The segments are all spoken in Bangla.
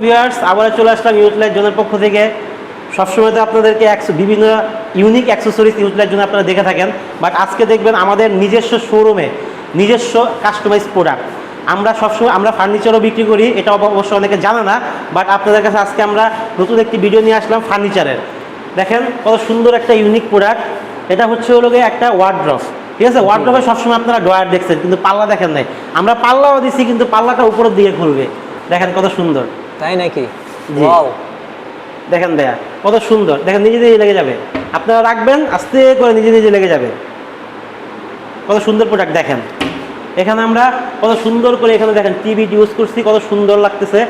ভিউয়ার্স আবার চলে আসলাম ইউটিলাইজ জোনের পক্ষ থেকে। সবসময় তো আপনাদেরকে একশো- বিভিন্ন ইউনিক অ্যাক্সেসরিজ ইউটিলাইজ জন্য আপনারা দেখে থাকেন। বাট আজকে দেখবেন আমাদের নিজস্ব শোরুমে নিজস্ব কাস্টমাইজ প্রোডাক্ট আমরা সবসময় আমরা ফার্নিচারও বিক্রি করি, এটা অব- অবশ্য অনেকে জানে না বাট আপনাদের কাছে আজকে আমরা নতুন একটি ভিডিও নিয়ে আসলাম ফার্নিচারের দেখেন কত সুন্দর একটা ইউনিক প্রোডাক্ট এটা হচ্ছে হলো একটা ওয়ার্ড্রফ ঠিক আছে? ওয়ার্ড্রফে সবসময় আপনারা ড্রয়ার দেখছেন, কিন্তু পাল্লা দেখেন নাই। আমরা পাল্লাও দিচ্ছি কিন্তু পাল্লাটা উপরের দিকে খুলবে দেখেন কত সুন্দর। তাই নাকি। ওয়াও দেখেন দেয়া কত সুন্দর। দেখেন নিজে নিজে লেগে যাবে। আপনারা রাখবেন আস্তে করে নিজে নিজে লেগে যাবে। কত সুন্দর প্রোডাক্ট দেখেন। এখানে আমরা কত সুন্দর করে এখানে দেখেন টিভি ইউজ করছি কত সুন্দর লাগতেছে।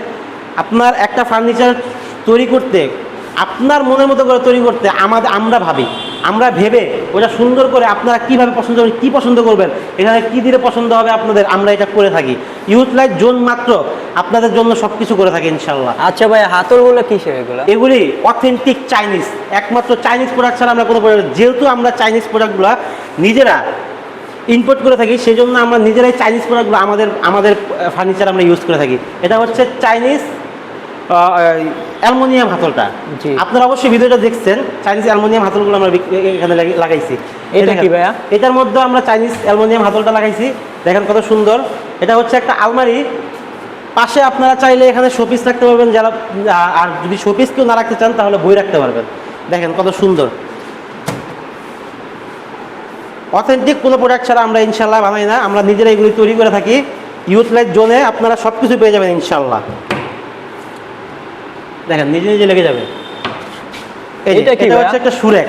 আপনার একটা ফার্নিচার তৈরি করতে আপনার মনের মতো করে তৈরি করতে আমাদের আমরা ভাবি। আমরা ভেবে ওটা সুন্দর করে আপনারা কীভাবে পছন্দ করবেন কী পছন্দ করবেন এখানে কী দিলে পছন্দ হবে আপনাদের আমরা এটা করে থাকি। ইউথ লাইফ জোন মাত্র আপনাদের জন্য সব কিছু করে থাকি ইনশাল্লাহ আচ্ছা ভাই হাতলগুলো কিসের এগুলো? এগুলি অথেন্টিক চাইনিজ একমাত্র চাইনিজ প্রোডাক্ট ছাড়া আমরা কোনো প্রোডাক্ট যেহেতু আমরা চাইনিজ প্রোডাক্টগুলো নিজেরা ইম্পোর্ট করে থাকি সেই জন্য আমরা নিজেরাই চাইনিজ প্রোডাক্টগুলো আমাদের আমাদের ফার্নিচার আমরা ইউজ করে থাকি। এটা হচ্ছে চাইনিজ অ্যালমোনিয়াম হাতলটা। আপনারা অবশ্যই ভিডিওটা দেখছেন। চাইনিজ অ্যালমোনিয়াম হাতলগুলো আমরা এখানে লাগাইছি। এটা কি ভাইয়া? এটার মধ্যে আমরা চাইনিজ অ্যালমোনিয়াম হাতলটা লাগাইছি। দেখেন কত সুন্দর। এটা হচ্ছে একটা আলমারি। পাশে আপনারা চাইলে এখানে শোপিস রাখতে পারবেন। যারা আর যদি শোপিস কেউ না রাখতে চান তাহলে বই রাখতে পারবেন। দেখেন কত সুন্দর। অথেন্টিক কোনো প্রোডাক্ট ছাড়া আমরা ইনশাল্লাহ বানাই না। আমরা নিজেরা এগুলি তৈরি করে থাকি। ইউথ লাইফ জোনে আপনারা সব কিছু পেয়ে যাবেন ইনশাল্লাহ দেখেন নিজে নিজে লেগে যাবে। এটা কি এটা হচ্ছে একটা সুরেক।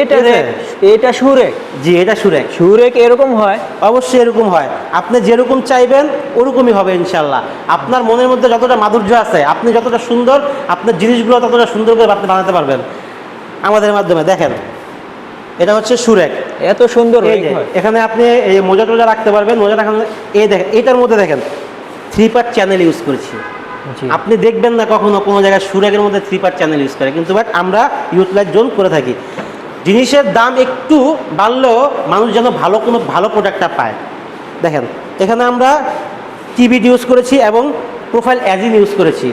এটা এটা সুরেক? জি এটা সুরেক। সুরেক এরকম হয়? অবশ্যই এরকম হয়। আপনি যেরকম চাইবেন ওরকমই হবে ইনশাল্লাহ আপনার মনের মধ্যে যতটা মাধুর্য আছে আপনি যতটা সুন্দর আপনার জিনিসগুলো ততটা সুন্দর করে আপনি বানাতে পারবেন। আমাদের মাধ্যমে দেখেন। এটা হচ্ছে সুরেক। এত সুন্দর এখানে আপনি এই মোজা টোজা রাখতে পারবেন। মোজা রাখান এই দেখেন এটার মধ্যে দেখেন থ্রি পার্ট চ্যানেল ইউজ করেছি। আপনি দেখবেন না কখনো কোনো জায়গায় সুরেকের মধ্যে থ্রি পার্ট চ্যানেল ইউজ করে। কিন্তু বাট আমরা ইউটিলাইজ জোন করে থাকি। জিনিসের দাম একটু বাড়লেও মানুষ যেন ভালো কোনো ভালো প্রোডাক্টটা পায়। দেখেন, এখানে আমরা টিভি ইউজ করেছি এবং প্রোফাইল অ্যাজিন ইউজ করেছি।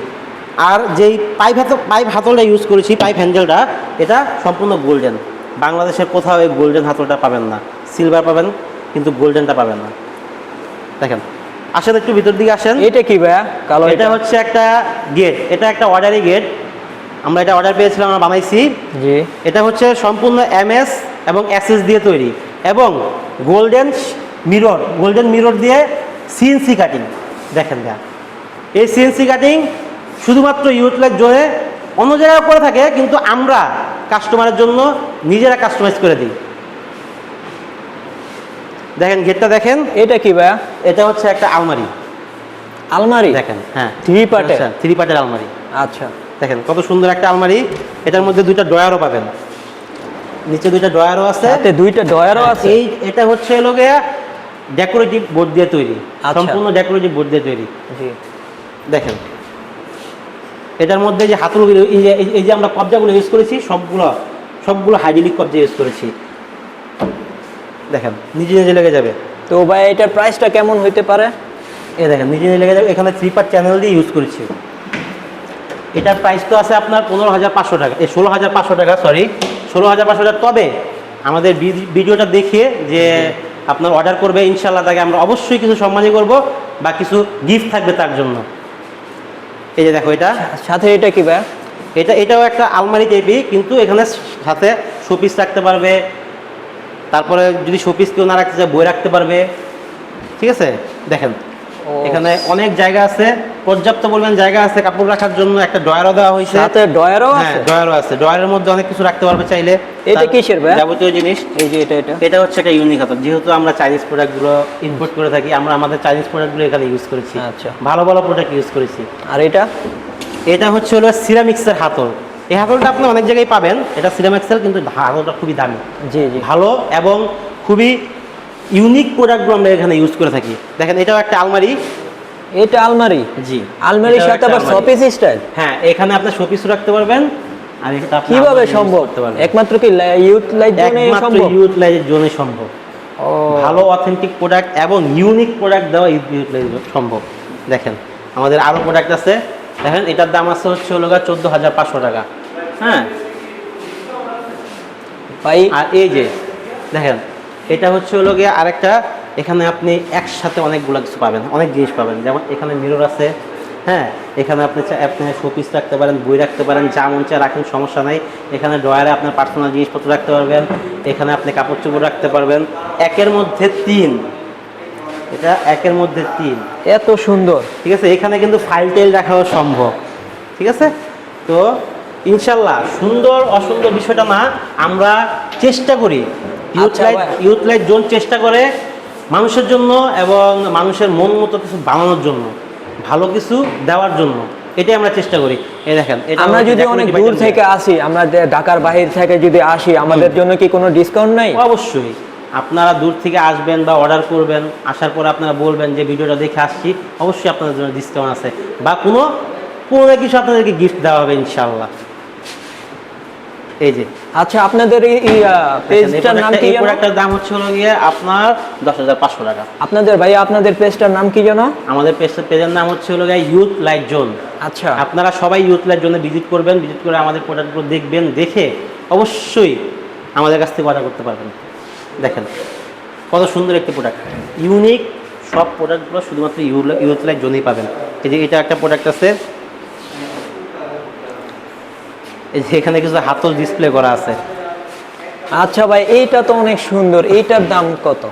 আর যেই পাইপ হাত পাইপ হাতলটা ইউজ করেছি পাইপ হ্যান্ডেলটা এটা সম্পূর্ণ গোল্ডেন বাংলাদেশের কোথাও এই গোল্ডেন হাতলটা পাবেন না। সিলভার পাবেন, কিন্তু গোল্ডেনটা পাবেন না। দেখেন আসেন একটু ভিতর দিকে আসেন। এটা কি ভাইয়া? কালো এটা হচ্ছে একটা গেট এটা একটা অর্ডারি গেট আমরা এটা অর্ডার পেয়েছিলাম আমরা বানাইছি। জি। এটা হচ্ছে সম্পূর্ণ এমএস এবং এসএস দিয়ে তৈরি। এবং গোল্ডেন মিরর গোল্ডেন মিরর দিয়ে সিএনসি কাটিং দেখেন দেয়া এই সিএনসি কাটিং শুধুমাত্র ইউটিলাইজ জোনে অন্য জায়গায় করে থাকে কিন্তু আমরা কাস্টমারের জন্য নিজেরা কাস্টমাইজ করে দিই। দেখেন গেটটা দেখেন। এটা কি ভাইয়া? এটা হচ্ছে একটা আলমারি। আলমারি? দেখেন হ্যাঁ। থ্রি এর? থ্রি পার্টের আলমারি। আচ্ছা। দেখেন কত সুন্দর একটা আলমারি। এটার মধ্যে দুইটা ড্রয়ারও পাবেন। নিচে দুইটা ড্রয়ারও আছে। দুইটা ডয়ারও আছে। এই এটা হচ্ছে গিয়া ডেকোরেটিভ বোর্ড দিয়ে তৈরি। আচ্ছা। সম্পূর্ণ ডেকোরেটিভ বোর্ড দিয়ে তৈরি। দেখেন। এটার মধ্যে যে হাতুড়গুলো এই যে এই- এই যে আমরা কবজাগুলো ইউজ করেছি সবগুলো সবগুলো হাইড্রোলিক কবজা ইউজ করেছি। দেখেন নিজে নিজে লেগে যাবে। তো ভাই এটার প্রাইসটা কেমন হইতে পারে? এ দেখেন নিজে নিজে লেগে যাবে এখানে পার্ট চ্যানেল দিয়ে ইউজ করেছি। এটার প্রাইস তো আছে আপনার পনেরো হাজার পাঁচশো টাকা। এই ষোলো হাজার পাঁচশো টাকা সরি ষোলো হাজার পাঁচশো টাকা। তবে আমাদের ভিডিওটা দেখিয়ে যে আপনার অর্ডার করবে ইনশাল্লাহ তাকে আমরা অবশ্যই কিছু সম্মানই করব বা কিছু গিফট থাকবে তার জন্য। এই যে দেখো এটা। সাথে এটা কি ভাইয়া এটা এটাও একটা আলমারি টাইপই কিন্তু এখানে সাথে শোপিস রাখতে পারবে তারপরে যদি শোপিস কেউ না রাখতে চায় বই রাখতে পারবে। ঠিক আছে? দেখেন এখানে অনেক জায়গা আছে। পর্যাপ্ত পরিমাণ জায়গা আছে কাপড় রাখার জন্য। একটা ডয়ারও দেওয়া হয়েছে। সাথে ডয়ারও হ্যাঁ আছে? ডয়ারও আছে। ডয়ারের মধ্যে অনেক কিছু রাখতে পারবে চাইলে। এটা কিসের ভাই? যাবতীয় জিনিস। এই যে এটা এটা। এটা হচ্ছে একটা ইউনিক হাতল যেহেতু আমরা চাইনিজ প্রোডাক্টগুলো ইম্পোর্ট করে থাকি আমরা আমাদের চাইনিজ প্রোডাক্টগুলো এখানে ইউজ করেছি। আচ্ছা। ভালো ভালো প্রোডাক্ট ইউজ করেছি। আর এটা? এটা হচ্ছে হলো সিরামিক্সের হাতল। এই হাতলটা আপনি অনেক জায়গায় পাবেন। এটা সিরামিক্সের কিন্তু হাতলটা খুবই দামি। জি জি। ভালো এবং খুবই ইউনিক প্রোডাক্টগুলো আমরা এখানে ইউজ করে থাকি। দেখেন এটাও একটা আলমারি। এটা আলমারি? জি। আলমারির সাথে আবার আলমারি। শপিস স্টাইল হ্যাঁ এখানে আপনার শোপিস রাখতে পারবেন আর এটা আপনি কীভাবে সম্ভব? করতে পারবেন। একমাত্র কি ইউথ লাইট জোনে একমাত্র সম্ভব? ইউটিলাইজের জন্য সম্ভব। ভালো অথেন্টিক প্রোডাক্ট এবং ইউনিক প্রোডাক্ট দেওয়া ইউটিলাইজ সম্ভব। দেখেন আমাদের আরও প্রোডাক্ট আছে। দেখেন এটার দাম আছে হচ্ছে হলো চোদ্দ হাজার পাঁচশো টাকা। হ্যাঁ? ভাই আর এই যে দেখেন এটা হচ্ছে হলো গিয়ে আরেকটা এখানে আপনি একসাথে অনেকগুলো কিছু পাবেন অনেক জিনিস পাবেন। যেমন এখানে মিরর আছে হ্যাঁ? এখানে আপনি চা- আপনি শোপিস রাখতে পারেন বই রাখতে পারেন যা মন চায় রাখেন সমস্যা নাই। এখানে ড্রয়ারে আপনার পার্সোনাল জিনিসপত্র রাখতে পারবেন এখানে আপনি কাপড় চোপড় রাখতে পারবেন। একের মধ্যে তিন এটা একের মধ্যে তিন। এত সুন্দর। ঠিক আছে এখানে কিন্তু ফাইল টেল রাখাও সম্ভব। ঠিক আছে? তো ইনশাল্লাহ সুন্দর অসুন্দর বিষয়টা না আমরা চেষ্টা করি। ইউথ লাইট জোন চেষ্টা করে মানুষের জন্য এবং মানুষের মন মতো কিছু বানানোর জন্য ভালো কিছু দেওয়ার জন্য। এটাই আমরা চেষ্টা করি। এই দেখেন আমরা যদি অনেক দূর থেকে আসি আমরা যে ঢাকার বাহির থেকে যদি আসি আমাদের জন্য কি কোনো ডিসকাউন্ট নাই? অবশ্যই। আপনারা দূর থেকে আসবেন বা অর্ডার করবেন আসার পর আপনারা বলবেন যে ভিডিওটা দেখে আসছি অবশ্যই আপনাদের জন্য ডিসকাউন্ট আছে। বা কোনো কোনো কিছু আপনাদেরকে গিফট দেওয়া হবে ইনশাল্লাহ এই যে। আচ্ছা আপনাদের এই পেজটার নাম কি জানো প্রোডাক্টের দাম হচ্ছে হলো গিয়ে আপনার দশ হাজার পাঁচশো টাকা। আপনাদের ভাইয়া আপনাদের পেজটার নাম কি জানো আমাদের পেজের পেজের নাম হচ্ছে হলো গিয়ে ইউথ লাইট জোন আচ্ছা। আপনারা সবাই ইউথ লাইট জোনে ভিজিট করবেন ভিজিট করে আমাদের প্রোডাক্টগুলো দেখবেন দেখে অবশ্যই আমাদের কাছ থেকে অর্ডার করতে পারবেন। দেখেন কত সুন্দর একটি প্রোডাক্ট ইউনিক সব প্রোডাক্টগুলো শুধুমাত্র ইউথ লাইট জোনেই পাবেন। এই যে এটা একটা প্রোডাক্ট আছে। এই যে এখানে কিছু হাতল ডিসপ্লে করা আছে। আচ্ছা ভাই এইটা তো অনেক সুন্দর। এইটার দাম কত?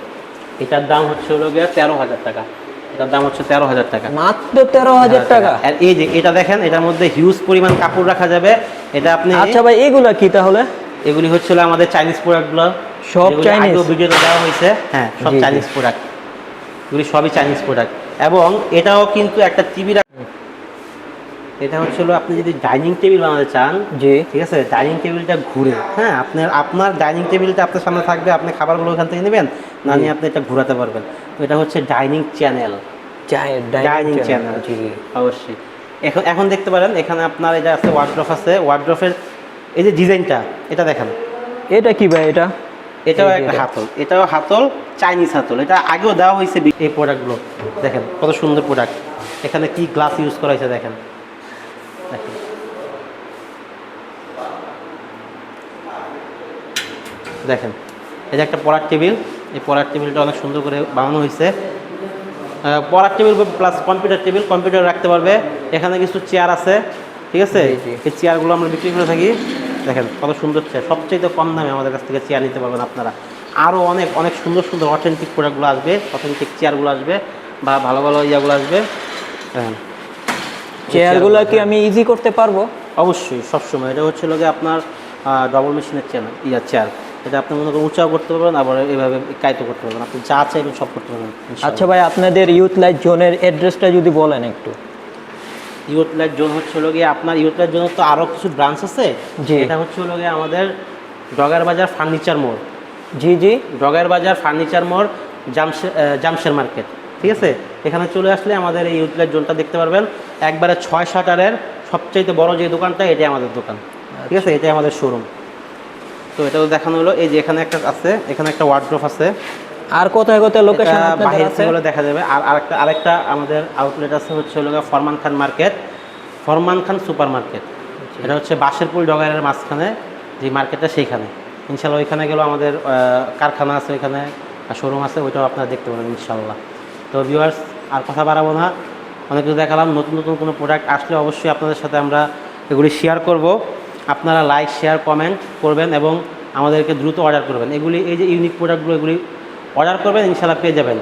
এটার দাম হচ্ছে হলো গিয়ে তেরো হাজার টাকা। এটার দাম হচ্ছে তেরো হাজার টাকা। মাত্র তেরো হাজার টাকা? আর এই যে এটা দেখেন এটার মধ্যে হিউজ পরিমাণ কাপড় রাখা যাবে। এটা আপনি আচ্ছা ভাই এগুলা কি তাহলে? এগুলি হচ্ছিল আমাদের চাইনিজ প্রোডাক্টগুলো সব Chinese? ভিডিওতে দেওয়া হয়েছে হ্যাঁ সব। চাইনিজ প্রোডাক্ট এগুলি সবই চাইনিজ প্রোডাক্ট এবং এটাও কিন্তু একটা টিভি এটা হচ্ছিল আপনি যদি ডাইনিং টেবিল বানাতে চান জি। ঠিক আছে ডাইনিং টেবিলটা ঘুরে হ্যাঁ আপনার আপনার ডাইনিং টেবিলটা আপনার সামনে থাকবে আপনি খাবারগুলো ওখান থেকে নেবেন না নিয়ে আপনি এটা ঘোরাতে পারবেন। তো এটা হচ্ছে ডাইনিং চ্যানেল ডাইনিং চ্যানেল জি। অবশ্যই। এখন এখন দেখতে পারেন এখানে আপনার এটা আছে ওয়ার্ড্রফ আছে ওয়ার্ড্রফের এই যে ডিজাইনটা এটা দেখেন। এটা কি ভাই এটা? এটাও একটা হাতল এটাও হাতল চাইনিজ হাতল। এটা আগেও দেওয়া হয়েছে এই প্রোডাক্টগুলো দেখেন কত সুন্দর প্রোডাক্ট এখানে কি গ্লাস ইউজ করা হয়েছে দেখেন। দেখেন। দেখেন এই যে একটা পড়ার টেবিল এই পড়ার টেবিলটা অনেক সুন্দর করে বানানো হয়েছে। পড়ার table plus computer table computer রাখতে পারবে। এখানে কিছু চেয়ার আছে। ঠিক আছে। এই চেয়ারগুলো আমরা বিক্রি করে থাকি। দেখেন কত সুন্দর চেয়ার সবচেয়ে কম দামে আমাদের কাছ থেকে চেয়ার নিতে পারবেন আপনারা। আরও অনেক অনেক সুন্দর সুন্দর অথেন্টিক প্রোডাক্টগুলো আসবে। অথেন্টিক চেয়ারগুলো আসবে বা ভালো ভালো ইয়াগুলো আসবে। দেখেন চেয়ারগুলো কি আমি ইজি করতে পারব? অবশ্যই সবসময়। এটা হচ্ছে লোকে আপনার ডবল মেশিনের চেয়ার ইয়া চেয়ার এটা আপনি মনে করেন উঁচাও করতে পারবেন আবার এভাবে কায়িত করতে পারবেন। আপনি যা চাইবেন সব করতে পারবেন আচ্ছা ভাই আপনাদের ইউথ লাইট জোনের অ্যাড্রেসটা যদি বলেন একটু। ইউথ লাইট জোন হচ্ছে হলো গিয়ে আপনার ইউথ লাইট জোনের তো আরও কিছু ব্রাঞ্চ আছে। এটা হচ্ছে হলো গিয়ে আমাদের ডগার বাজার ফার্নিচার মোড় জি জি। ডগার বাজার ফার্নিচার মোড় জামশে জামশের মার্কেট ঠিক আছে? এখানে চলে আসলে আমাদের এই ইউথ লাইট জোনটা দেখতে পারবেন। একবারে ছয় শাটারের সবচাইতে বড় যে দোকানটা এটাই আমাদের দোকান ঠিক আছে? এটাই আমাদের শোরুম তো এটাও দেখানো হলো। এই যে এখানে একটা আছে এখানে একটা ওয়ার্ড্রোফ আছে। আর কোথায় কোথায় লোকেশন আপনাদের আছে? হলে দেখা যাবে। আর আরেকটা আরেকটা আমাদের আউটলেট আছে হচ্ছে হলো ফরমান খান মার্কেট। ফরমান খান সুপার মার্কেট এটা হচ্ছে বাসেরপুল ডগারের মাঝখানে যে মার্কেটটা সেইখানে। ইনশাল্লাহ ওইখানে গেলেও আমাদের কারখানা আছে ওইখানে শোরুম আছে ওইটাও আপনারা দেখতে পাবেন ইনশাল্লাহ। তো ভিউয়ার্স আর কথা বাড়াবো না। অনেক কিছু দেখালাম নতুন নতুন কোনো প্রোডাক্ট আসলে অবশ্যই আপনাদের সাথে আমরা এগুলি শেয়ার করব। আপনারা লাইক শেয়ার কমেন্ট করবেন এবং আমাদেরকে দ্রুত অর্ডার করবেন। এগুলি এই যে ইউনিক প্রোডাক্টগুলো এগুলি অর্ডার করবেন ইনশাল্লাহ পেয়ে যাবেন।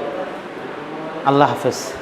আল্লাহ হাফেজ।